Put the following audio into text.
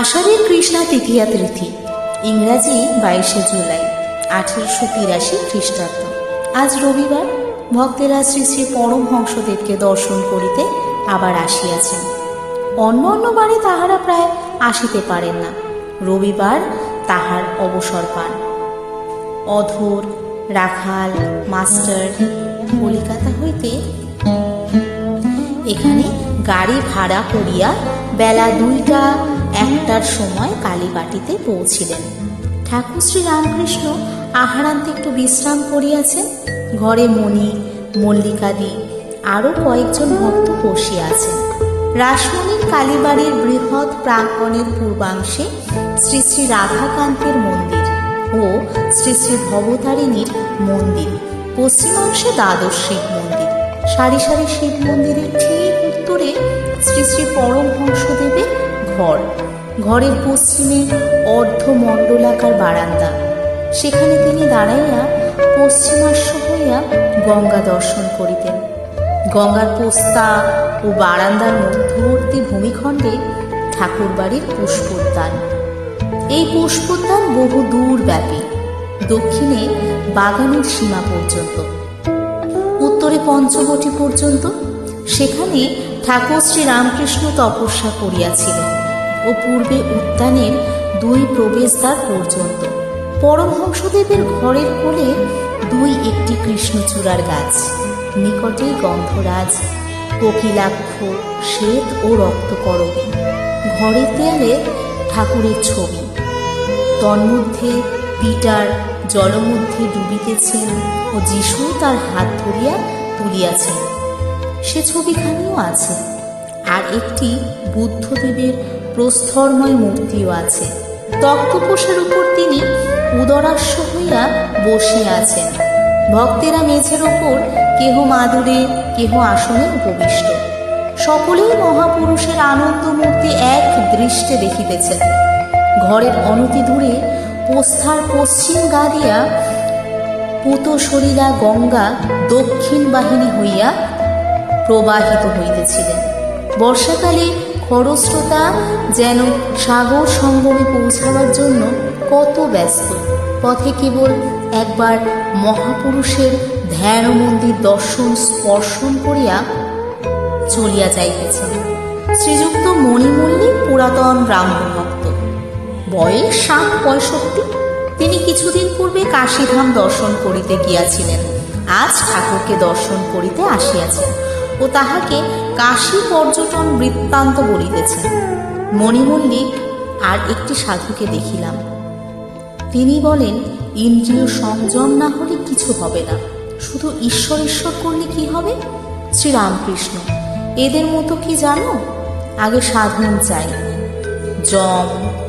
আষাঢ়ের কৃষ্ণা তৃতীয়া তিথি, ইংরাজি বাইশে জুলাই, আঠেরোশো তিরাশি খ্রিস্টাব্দ। আজ রবিবার, ভক্তেরা শ্রী শ্রী পরমহংসদেবকে দর্শন করিতে আবার আসিয়াছেন। অন্য অন্য বারে তাহারা প্রায় আসিতে পারেন না। রবিবার তাহার অবসর পান। অধর, রাখাল, মাস্টার, কলিকাতা হইতে এখানে গাড়ি ভাড়া করিয়া বেলা দুইটা একটার সময় কালীবাটিতে পৌঁছিলেন। ঠাকুর শ্রী রামকৃষ্ণ আহারান্তে একটু বিশ্রাম করিয়াছেন ঘরে মণি মল্লিকাদি আরও কয়েকজন ভক্ত বসিয়া আছেন রাসমণির কালীবাড়ির বৃহৎ প্রাঙ্গণের পূর্বাংশে শ্রী শ্রী রাধাকান্তের মন্দির ও শ্রী শ্রী ভবতারিণীর মন্দির, পশ্চিমাংশে দ্বাদশ শিব মন্দির। সারি সারি শিব মন্দিরের ঠিক উত্তরে শ্রী শ্রী পরমহংসদেবের ঘর। ঘরের পশ্চিমে অর্ধমণ্ডলাকার বারান্দা। সেখানে তিনি দাঁড়াইয়া পশ্চিমাস্য হইয়া গঙ্গা দর্শন করিতেন। গঙ্গার পোস্তা ও বারান্দার মধ্যবর্তী ভূমিখণ্ডে ঠাকুরবাড়ির পুষ্পোদ্যান। এই পুষ্পোদ্যান বহু দূর ব্যাপী দক্ষিণে বাগানের সীমা পর্যন্ত। উত্তরে পঞ্চবটি পর্যন্ত। সেখানে ঠাকুর শ্রী রামকৃষ্ণ তপস্যা করিয়াছিলেন। ও পূর্বে উদ্যানের দুই প্রবেশদ্বার পর্যন্ত। পরমহংসদেবের ঘরের কোলে দুই একটি কৃষ্ণচূড়ার গাছ। নিকটে গন্ধরাজ, কোকিলাক্ষ, শ্বেত ও রক্তকরবী। ঘরের দেয়ালে ঠাকুরের ছবি। তন্মধ্যে পিটার জলমধ্যে ডুবিতেছেন ও যিশু তার হাত ধরিয়া তুলিয়াছেন। সে ছবিখানিও আছে। আর একটি বুদ্ধদেবের প্রস্তরময় মূর্তিও আছে। তক্তপোষের উপর তিনি উদরাস্য হইয়া বসিয়া আছেন। ভক্তেরা মেঝের ওপর কেহ মাদুরে, কেহ আসনে উপবিষ্ট। সকলেই মহাপুরুষের আনন্দ মূর্তি এক দৃষ্টে দেখিতেছেন। ঘরের অনতি দূরে পোস্থার পশ্চিম গা দিয়া পুত শরীরা গঙ্গা দক্ষিণ বাহিনী হইয়া প্রবাহিত হইতেছিলেন। বর্ষাকালে খরস্রোতা যেন সাগর সঙ্গমে পৌঁছাবার জন্য কত ব্যস্ত। পথে কেবল একবার মহাপুরুষের ধ্যান মন্দির দর্শন স্পর্শন করিয়া চলিয়া যাইতেছেন শ্রীযুক্ত মণিমল্লিক পুরাতন ব্রাহ্মণ ভক্ত। বয়স ষাট পঁয়ষট্টি। তিনি কিছুদিন পূর্বে কাশীধাম দর্শন করিতে গিয়াছিলেন। আজ ঠাকুরকে দর্শন করিতে আসিয়াছেন। ও তাহাকে কাশী পর্যটন বৃত্তান্ত বলিতেছেন মণিমল্লিক আর একটি সাধুকে দেখিলাম। তিনি বলেন, ইন্দ্রিয় সংযম না হলে কিছু হবে না। শুধু ঈশ্বর ঈশ্বর করলে কি হবে? শ্রীরামকৃষ্ণ, এদের মতো কি জানো? আগে সাধন চাই। যম